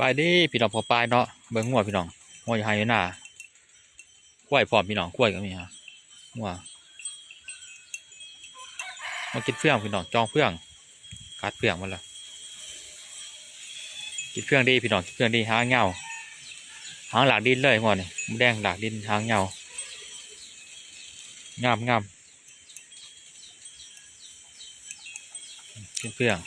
บายดีพี่น้องพอปลายเนาะเบิ่งงัวพี่น้องงัวอยู่ไฮอยู่หน้าควยพร้อมพี่น้องควยก็มีฮะงัวมากินเฟื่องพี่น้องจองเฟื่องกัดเฟื่องมาล้วกินเฟื่องดีพี่น้องกินเฟื่องดีหางเงาหางหลากดินเลยงัวนี่มแดงหลากดินหางเงางามงามกินเฟื่อง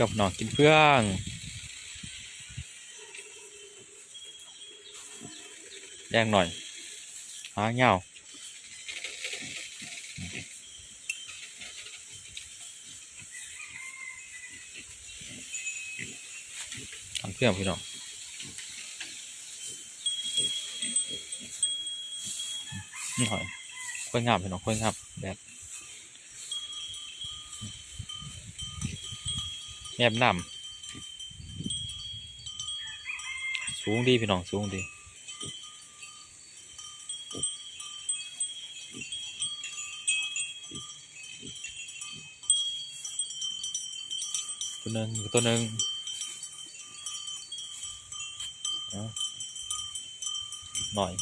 กับหนองกินเพื่องแดงหน่อยหาเงาทางเพื่องพี่น้องนี่หอยค่อยงามพี่น้องค่อยงามแบบ แนบน้ำสูงดีพี่น้องสูงดีตัวหนึ่งตัวหนึ่งหน่อย